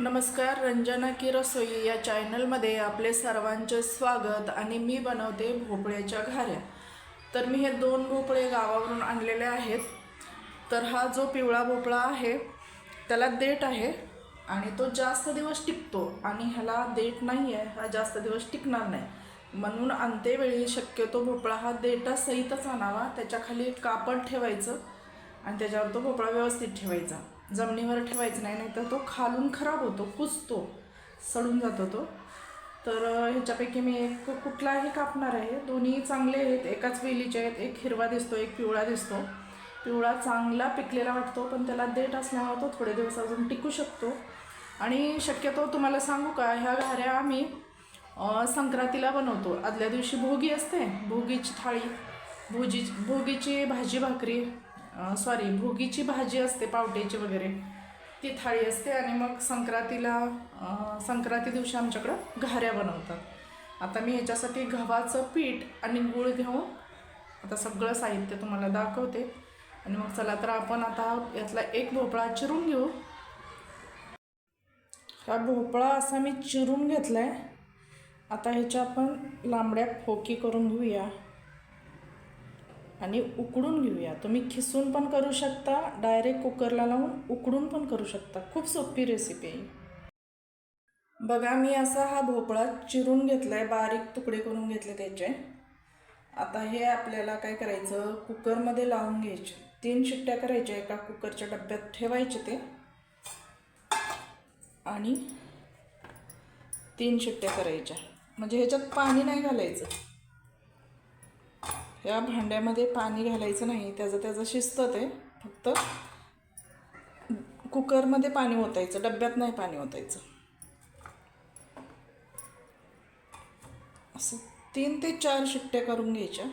नमस्कार रंजना की रसोई या चॅनलमध्ये आपले सर्वांचे स्वागत आणि मी बनवते भोपळ्याच्या घाऱ्या. तर मी हे दोन भोपळे गावावरून आणलेले आहेत. तर हा जो पिवळा भोपळा आहे त्याला देठ आहे आणि तो जास्त दिवस टिकतो आणि ह्याला देठ नाही आहे हा जास्त दिवस टिकणार नाही. म्हणून अंत्यवेळी शक्यतो भोपळा हा देठासहितच आणावा त्याच्याखाली एक कापड ठेवायचं आणि त्याच्यावर तो भोपळा व्यवस्थित ठेवायचा. जमिनीवर ठेवायचं नाही नाही तर तो खालून खराब होतो कुजतो सडून जातो तो. तर ह्याच्यापैकी मी एक कुठलाही कापणार आहे. दोन्ही चांगले आहेत. एकाच वेलीचे आहेत. एक हिरवा दिसतो एक पिवळा दिसतो. पिवळा चांगला पिकलेला वाटतो पण त्याला देठ असल्यामुळे तो थोडे दिवस अजून टिकू शकतो. आणि शक्यतो तुम्हाला सांगू का ह्या घाऱ्या आम्ही संक्रांतीला बनवतो. आदल्या दिवशी भोगी असते भोगीची थाळी भोजी भोगीची भाजी भाकरी सॉरी भोगीची भाजी असते पावट्याची वगैरे. ती थाळी असते आणि मग संक्रांतीला संक्रांती दिवशी आमच्याकडं घाऱ्या बनवतात. आता मी ह्याच्यासाठी गव्हाचं पीठ आणि गूळ घेऊन आता सगळं साहित्य तुम्हाला दाखवते. आणि मग चला तर आपण आता यातला एक भोपळा चिरून घेऊ. हा भोपळा असा मी चिरून घेतला आहे आता ह्याच्या आपण लांबड्या फोकी करून घेऊया. आणि उकडून घेऊया. तुम्ही खिसून पण करू शकता डायरेक्ट कुकरला लावून उकडून पण करू शकता. खूप सोपी रेसिपी आहे बघा मी असा हा भोपळा चिरून घेतला आहे बारीक तुकडे करून घेतले त्याचे. आता हे आपल्याला काय करायचं? कुकरमध्ये लावून घ्यायचे. तीन शिट्ट्या करायच्या एका कुकरच्या डब्यात ठेवायचे ते. आणि तीन शिट्ट्या करायच्या. म्हणजे ह्याच्यात पाणी नाही घालायचं. या भांड्यामध्ये पाणी घालायचं नाही त्याचं त्याचं शिजतं ते फक्त कुकरमध्ये पाणी ओतायचं डब्यात नाही पाणी ओतायचं. असं तीन ते चार शिट्ट्या करून घ्यायच्या.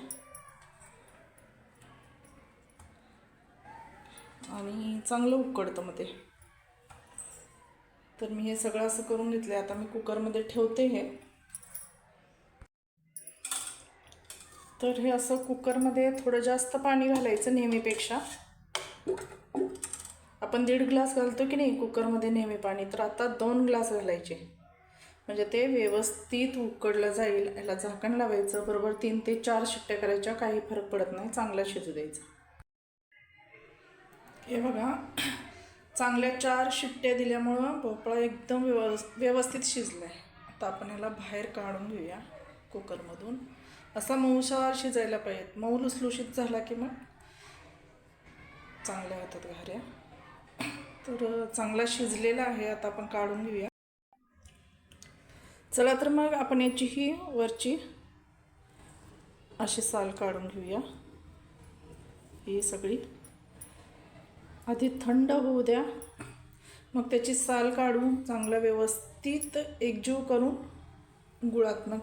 आणि चांगलं उकडतं मग ते. तर मी हे सगळं असं करून घेतलं आता मी कुकरमध्ये ठेवते हे. तर हे असं कुकरमध्ये थोडं जास्त पाणी घालायचं नेहमीपेक्षा. आपण दीड ग्लास घालतो की नाही कुकरमध्ये नेहमी पाणी? तर आता दोन ग्लास घालायचे. म्हणजे ते व्यवस्थित उकडलं जाईल याला झाकण लावायचं बरोबर तीन ते चार शिट्ट्या करायच्या काही फरक पडत नाही चांगला शिजू द्यायचा. हे बघा चांगल्या चार शिट्ट्या दिल्यामुळं भोपळा एकदम व्यवस् व्यवस्थित शिजला आहे आता आपण याला बाहेर काढून घेऊया कुकरमधून. असा मऊसार शिजायला पाहिजे मऊ लुसलुशीत झाला की मग चांगल्या होतात घाऱ्या. तर चांगला शिजलेला आहे. आता आपण काढून घेऊया. चला तर मग आपण याची ही वरची अशी साल काढून घेऊया. ही सगळी. आधी थंड होऊ द्या. मग त्याची साल काढून चांगलं व्यवस्थित एकजीव करून गुळातनं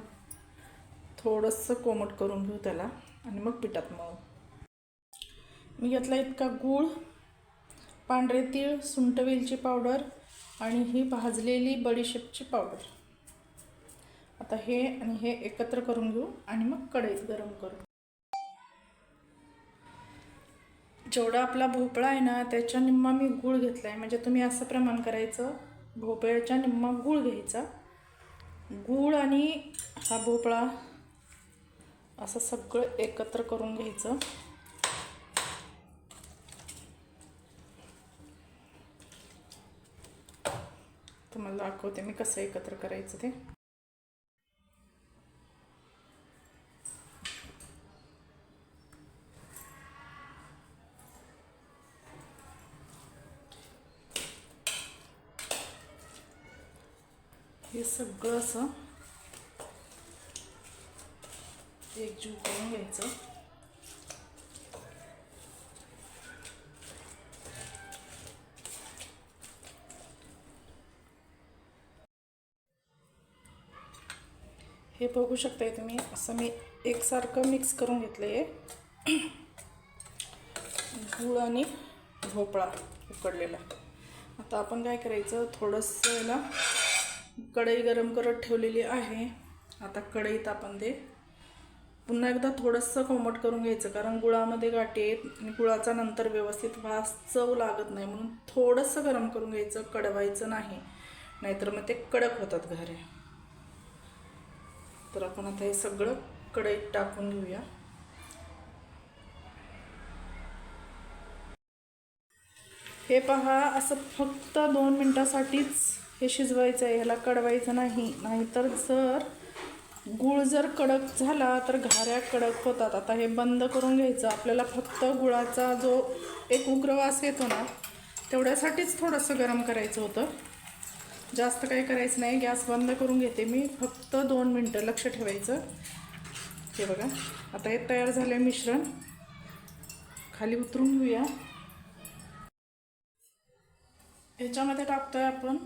थोडंसं कोमट करून घेऊ त्याला आणि मग पिठात मळू मी घेतला इतका गूळ पांढरे तीळ सुंटवेलची पावडर आणि ही भाजलेली बडीशेपची पावडर. आता हे आणि हे एकत्र करून घेऊ आणि मग कढईत गरम करू. जेवढा आपला भोपळा आहे ना त्याच्या निम्मा मी गूळ घेतला आहे म्हणजे तुम्ही असं प्रमाण करायचं भोपळ्याच्या निम्मा गूळ घ्यायचा. गूळ आणि हा भोपळा असं सगळं एकत्र करून घ्यायचं. तुम्हाला दाखवते मी कसं एकत्र करायचं ते. हे सगळं असं एकजीव करून घ्यायचं. हे बघू शकताय तुम्ही असं मी एकसारखं मिक्स करून घेतलं आहे गूळ आणि भोपळा उकडलेला. आता आपण काय करायचं थोडंसं याला कढई गरम करत ठेवलेली आहे. आता कढईत आपण ते पुन्हा एकदा थोडंसं कोमट करून घ्यायचं कारण गुळामध्ये गाठी आहेत आणि गुळाचा नंतर व्यवस्थित वास चव लागत नाही म्हणून थोडंसं गरम करून घ्यायचं कडवायचं नाही. नाहीतर मग ते कडक होतात घरे. तर आपण आता हे सगळं कढईत टाकून घेऊया. हे पहा असं फक्त दोन मिनटासाठीच हे शिजवायचं आहे ह्याला कडवायचं नाही नाहीतर जर गुळ जर कडक झाला तर घाऱ्या कडक होतात. आता हे बंद करून घ्यायचं. आपल्याला फक्त गुळाचा जो एक उग्रवास येतो ना तेवढ्यासाठीच थोडंसं गरम करायचं होतं. जास्त काही करायचं नाही. गॅस बंद करून घेते मी. फक्त दोन मिनटं लक्ष ठेवायचं. हे बघा. आता हे तयार झालं आहे मिश्रण. खाली उतरून घेऊया. ह्याच्यामध्ये टाकतोय आपण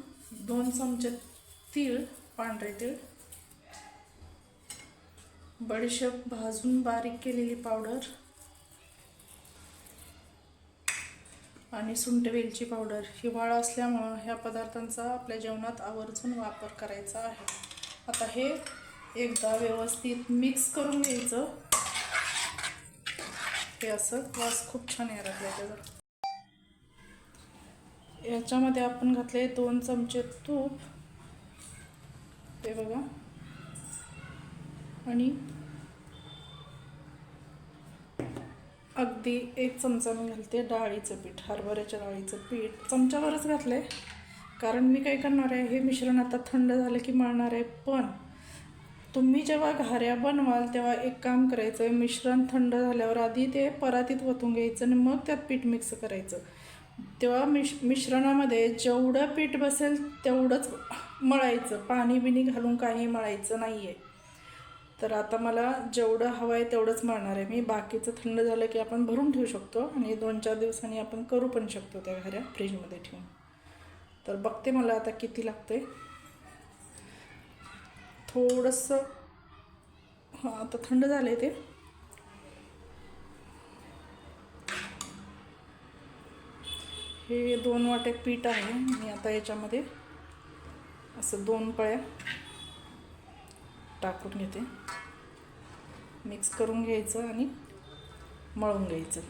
दोन चमचे तीळ पांढरे तीळ. बडीशेप भाजून बारीक केलेली पावडर आणि सुंठ वेलची पावडर. हिवाळा असल्यामुळं ह्या पदार्थांचा आपल्या जेवणात आवर्जून वापर करायचा आहे. आता हे एकदा व्यवस्थित मिक्स करून घ्यायचं. हे असं वास खूप छान यायला त्याच्यावर याच्यामध्ये आपण घातले दोन चमचे तूप. हे बघा. आणि अगदी एक चमचा मी घालते डाळीचं पीठ हरभऱ्याच्या डाळीचं पीठ. चमच्यावरच घातलं आहे कारण मी काय करणार आहे हे मिश्रण आता थंड झालं की मळणार आहे पण तुम्ही जेव्हा घाऱ्या बनवाल तेव्हा एक काम करायचं आहे मिश्रण थंड झाल्यावर आधी ते परातीत वतून घ्यायचं आणि मग त्यात पीठ मिक्स करायचं. तेव्हा मिश मिश्रणामध्ये जेवढं पीठ बसेल तेवढंच मळायचं. पाणी बिणी घालून काही मळायचं नाही आहे तर आता मला जेवढं हवं आहे तेवढंच मारणार आहे मी. बाकीचं थंड झालं की आपण भरून ठेवू शकतो आणि दोन चार दिवसांनी आपण करू पण शकतो त्या घऱ्या फ्रीजमध्ये ठेवून. तर बघते मला आता किती लागते थोडंसं हां आता थंड झालं आहे ते. हे दोन वाटे पीठ आहे आणि आता याच्यामध्ये. असं दोन पळ्या. टाकून घेते. मिक्स करून घ्यायचं आणि मळून घ्यायचं.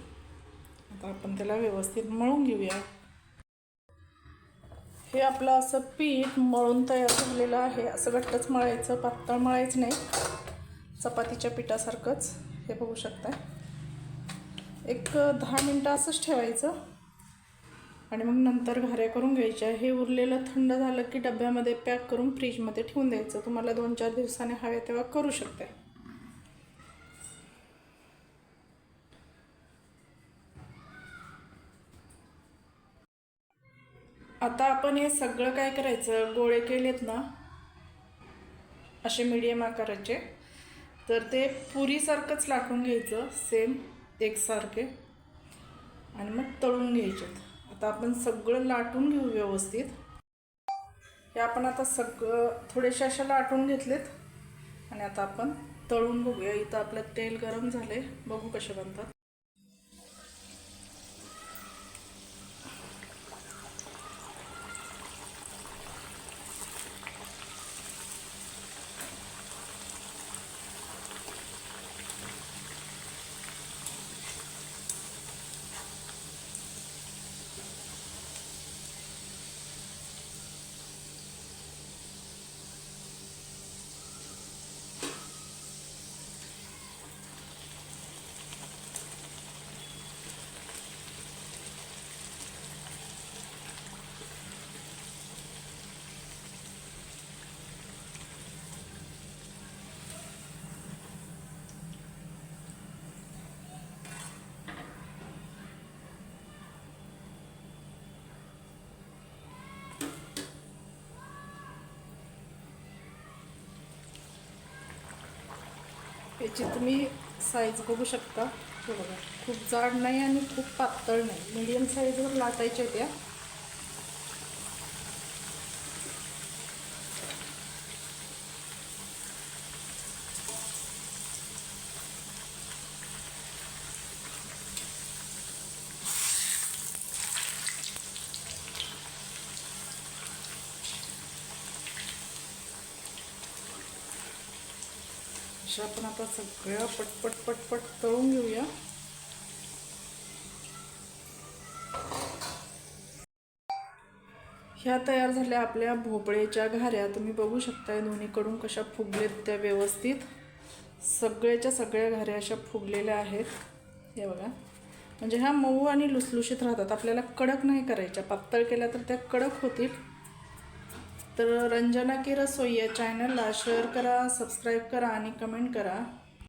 आता आपण त्याला व्यवस्थित मळून घेऊया. हे आपलं असं पीठ मळून तयार झालेलं आहे. असं घट्टच मळायचं पातळ मळायचं नाही. चपातीच्या पिठासारखंच. हे बघू शकता एक दहा मिनटं असंच ठेवायचं. आणि मग नंतर घाऱ्या करून घ्यायच्या. हे उरलेलं थंड झालं की डब्यामध्ये पॅक करून फ्रीजमध्ये ठेवून द्यायचं. तुम्हाला दोन चार दिवसाने हवे तेव्हा करू शकते. आता आपण हे सगळं काय करायचं? गोळे केलेत ना असे मीडियम आकाराचे. तर ते पुरीसारखंच लाटून घ्यायचं सेम एकसारखे. आणि मग तळून घ्यायचे आता आपण सगळं लाटून घेऊ व्यवस्थित. हे आपण आता सगळं थोडेसे अशा लाटून घेतलेत. आणि आता आपण तळून बघूया. इथं आपलं तेल गरम झाले बघू कसे बनतात. याची तुम्ही साईज बघू शकता. हे बघा खूप जाड नाही आणि खूप पातळ नाही. मीडियम साईजवर लाटायच्या त्या. अशा आपण आता सगळ्या पटपट पटपट तळून घेऊया. ह्या तयार झाल्या आपल्या भोपळेच्या घाऱ्या. तुम्ही बघू शकताय दोन्हीकडून कशा फुगलेत त्या व्यवस्थित. सगळ्याच्या सगळ्या घाऱ्या अशा फुगलेल्या आहेत. हे बघा. म्हणजे ह्या मऊ आणि लुसलुशीत राहतात. आपल्याला कडक नाही करायच्या. पातळ केल्या तर त्या कडक होतील. तर रंजना की रसोई या चॅनलला शेअर करा सबस्क्राईब करा आणि कमेंट करा.